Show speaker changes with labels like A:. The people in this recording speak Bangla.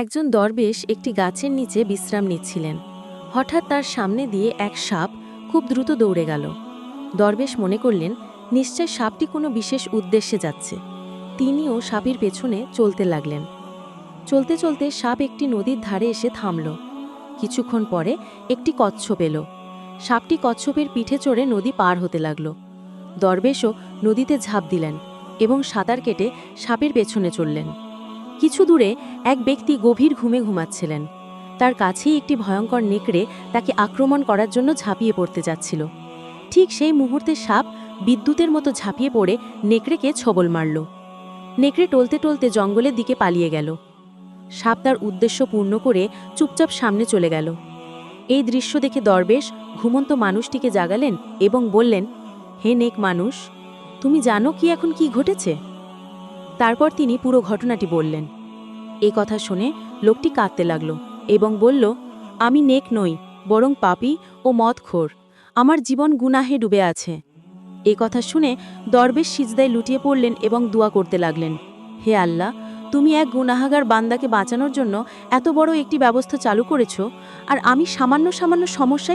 A: একজন দরবেশ একটি গাছের নিচে বিশ্রাম নিচ্ছিলেন। হঠাৎ তার সামনে দিয়ে এক সাপ খুব দ্রুত দৌড়ে গেল। দরবেশ মনে করলেন, নিশ্চয় সাপটি কোনো বিশেষ উদ্দেশ্যে যাচ্ছে। তিনিও সাপের পেছনে চলতে লাগলেন। চলতে চলতে সাপ একটি নদীর ধারে এসে থামল। কিছুক্ষণ পরে একটি কচ্ছপ এলো। সাপটি কচ্ছপের পিঠে চড়ে নদী পার হতে লাগল। দরবেশও নদীতে ঝাঁপ দিলেন এবং সাঁতার কেটে সাপের পেছনে চললেন কিছু দূরে এক ব্যক্তি গভীর ঘুমে ঘুমাচ্ছিলেন। তার কাছেই একটি ভয়ঙ্কর নেকড়ে তাকে আক্রমণ করার জন্য ঝাঁপিয়ে পড়তে যাচ্ছিল। ঠিক সেই মুহূর্তে সাপ বিদ্যুতের মতো ঝাঁপিয়ে পড়ে নেকড়েকে ছবল মারল। নেকড়ে টলতে টলতে জঙ্গলের দিকে পালিয়ে গেল। সাপ তার উদ্দেশ্য পূর্ণ করে চুপচাপ সামনে চলে গেল। এই দৃশ্য দেখে দরবেশ ঘুমন্ত মানুষটিকে জাগালেন এবং বললেন, হে নেক মানুষ, তুমি জানো কি এখন কি ঘটেছে? তারপর তিনি পুরো ঘটনাটি বললেন। এ কথা শুনে লোকটি কাঁদতে লাগল এবং বলল, আমি নেক নই, বরং পাপি ও মদখোর। আমার জীবন গুনাহে ডুবে আছে। এ কথা শুনে দরবেশ সিজদায় লুটিয়ে পড়লেন এবং দোয়া করতে লাগলেন, হে আল্লাহ, তুমি এক গুনাহাগার বান্দাকে বাঁচানোর জন্য এত বড় একটি ব্যবস্থা চালু করেছ, আর আমি সামান্য সামান্য সমস্যায়